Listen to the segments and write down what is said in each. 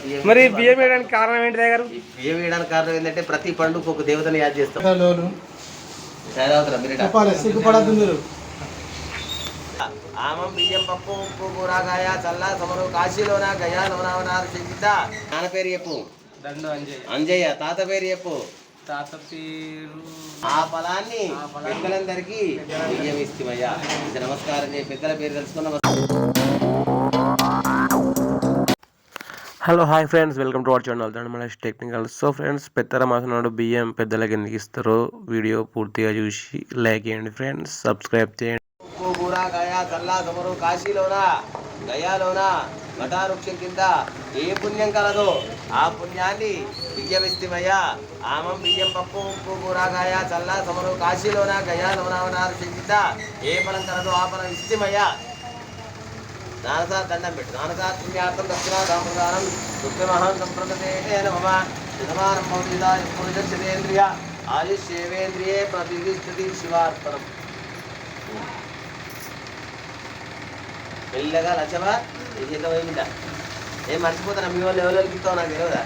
బియ్యం మరి బియ్యం వేయడానికి కారణం ఏంటి దగ్గర ఈ బియ్యం వేయడానికి కారణం ఏంటంటే ప్రతి పండుగ ఒక దేవతను యాద్ చేస్తాం. సిగ్గుపడద్దు మీరు. ఆమం బియ్యం పప్పు ఉప్పు కూరగాయ చల్ల సమరు కాశీలోన గయా నవనావనాలు చెందిత నాన్న పేరు చెప్పు. దండు అంజయ్ అంజయ్య తాత పేరు చెప్పు. తాత పేరు ఆ ఫలాన్ని పెద్దలందరికీ బియ్యం ఇస్తామయ్యా ఇది నమస్కారం పెద్దల పేరు తెలుసుకున్న hello hi friends welcome to our channel మళ్ళీ టెక్నికల్ సో ఫ్రెండ్స్ పెద్దల మాసనాడు బియ్యం పెద్దలకి ఎందుకు ఇస్తారో వీడియో పూర్తిగా చూసి లైక్ చేయండి ఫ్రెండ్స్ సబ్స్క్రైబ్ చేయండి ఉప్పు కూరగాయ చల్ల సమరు కాశీలోన గయాలోన వృక్షం కింద ఏ పుణ్యం కలదో ఆ పుణ్యాన్ని బియ్యం ఇస్తామయ్యా ఆమం బియ్యం పప్పు ఉప్పు కూరగాయ చల్ల సమరు కాశీలోన గయా నవనావనాలు కింద ఏ ఫలం కలదో ఆ ఫలం ఇస్తామయ్యా. నానసా దండం పెట్టు నానసా పుణ్యార్థం దక్షిణ సాంప్రదానం దుఃఖమహం సంప్రదతే నమ శతమానం భవతిదాయ పురుషేంద్రియ ఆయుష్యేవేంద్రియే ప్రతిష్టతి శివార్పణం మెల్లగా లచ్చవా ఈ చేత ఏం మర్చిపోతాను మీ వాళ్ళు ఎవరు వెళ్తావు నాకు తెలియదా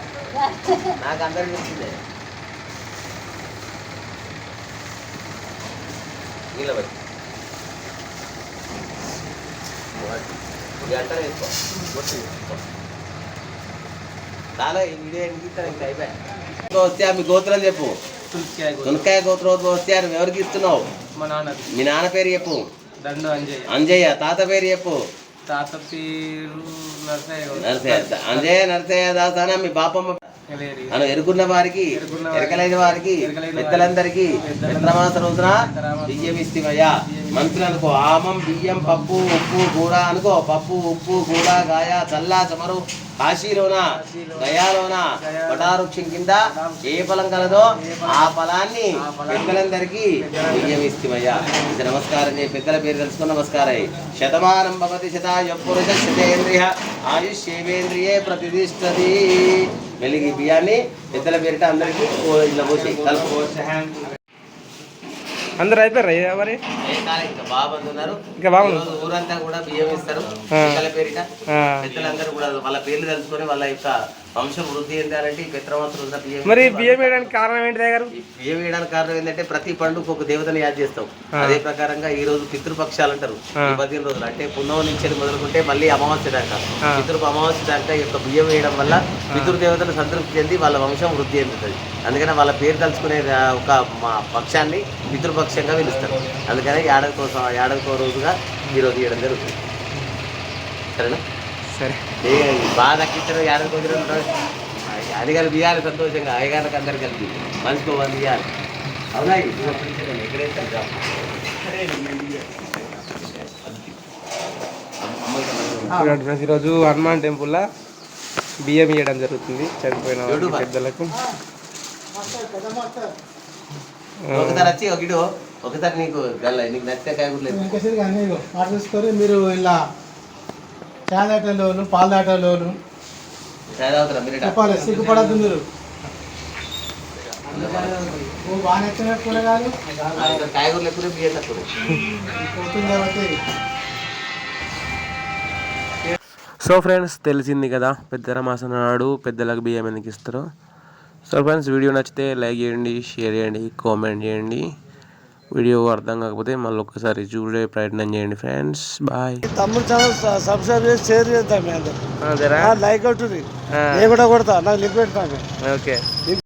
నాకు అందరికి తెలిసిందే నిలబడి గంట వేసుకో కొట్టి వేసుకో. చాలా ఈ వీడియో ఎందుకు అయిపోయా వస్తే మీ గోత్రం చెప్పు తునకాయ గోత్రం వస్తే ఎవరికి ఇస్తున్నావు? మా నాన్నది మీ నాన్న పేరు చెప్పు. దండు అంజయ్ అంజయ్య తాత పేరు చెప్పు. తాత పేరు నరసయ్య నరసయ్య అంజయ్య నరసయ్య దాసాన? మీ బాపమ్మ అను ఎరుగున్న వారికి ఎరకలైన వారికి పెద్దలందరికీ మిత్రమాస రోజున బియ్యం ఇస్తామయ్యా మంత్రులు అనుకో ఆమం బియ్యం పప్పు ఉప్పు కూర అనుకో పప్పు ఉప్పు కూర గాయ చల్ల చమరు కాశీలోన గయాలోన వటావృక్షం కింద ఏ ఫలం కలదో ఆ ఫలాన్ని పెద్దలందరికీ బియ్యం ఇస్తామయ్యా ఇది నమస్కారం చేయి పెద్దల పేరు తెలుసుకుని నమస్కారం శతమానం భవతి శతాయ పురుష శతేంద్రియ ఆయుష్యేవేంద్రియే ప్రతిష్టతి. వెలిగి బియ్యాన్ని పెద్దల పేరిట అందరికీ ఇలా పోసి కలుపు. అందరు అయిపోయారా మరి? ఉన్నారు. ఇంకా బాగుంది. ఊరంతా కూడా బియ్యం ఇస్తారు. పేరిట. పెద్దలందరూ కూడా వాళ్ళ పేర్లు తెలుసుకొని వాళ్ళ యొక్క వంశం వృద్ధి ఈ ఉన్న బియ్యం మరి. బియ్యం వేయడానికి కారణం ఏంటి ఈ బియ్యం వేయడానికి కారణం ఏంటంటే ప్రతి పండుగ ఒక దేవతను యాద్ చేస్తాం. అదే ప్రకారంగా ఈ రోజు పితృపక్షాలు అంటారు. ఈ పదిహేను రోజులు. అంటే పున్నవ నుంచి మొదలుకుంటే మళ్ళీ అమావాస్య దాకా. పితృ అమావాస్య దాకా ఈ యొక్క బియ్యం వేయడం వల్ల పితృదేవతలు సంతృప్తి చెంది వాళ్ళ వంశం వృద్ధి చెందుతుంది. అందుకని వాళ్ళ పేరు తలుచుకునే ఒక మా పక్షాన్ని పితృపక్షంగా పిలుస్తారు. అందుకని ఏడాది కోసం ఏడాదికో రోజుగా ఈ రోజు ఇవ్వడం జరుగుతుంది. సరేనా? సరే. బాగా దక్కించడం ఏడాది రోజులు అడిగారు బియ్యాలి సంతోషంగా అయ్యగారికి అందరు కలిపి మనిషికి వంద బియ్యాలి అవునా ఎక్కడైతే ఈరోజు హనుమాన్ టెంపుల్లో బియ్యం ఇవ్వడం జరుగుతుంది. చనిపోయిన. పెద్దలకు. ఒకసారి వచ్చి ఒక ఇటు ఒకసారి నీకు నీకు నచ్చితే మీరు ఇలా చాయ్ దాటలోను పాలు దాటలోను చదవతరా మీరు చెప్పాలి సిగ్గుపడద్దు మీరు. ఓ బాగా నచ్చిన కూరగాయలు? కాయగూరలు ఎక్కువ బియ్యం తక్కువ. పోతుంది కాబట్టి. సో ఫ్రెండ్స్ తెలిసింది కదా పెద్దల మాసం నాడు పెద్దలకు బియ్యం ఎందుకు ఇస్తారో? సో ఫ్రెండ్స్ వీడియో నచ్చితే లైక్ చేయండి షేర్ చేయండి కామెంట్ చేయండి. వీడియో అర్థం కాకపోతే మళ్ళీ ఒక్కసారి చూడే ప్రయత్నం చేయండి ఫ్రెండ్స్. బాయ్ తమ్ముడు ఛానల్ సబ్స్క్రైబ్ చేసి షేర్ చేద్దాం లైక్ కొట్టుది నేను కూడా కొడతా నాకు లింక్ పెడతాను ఓకే.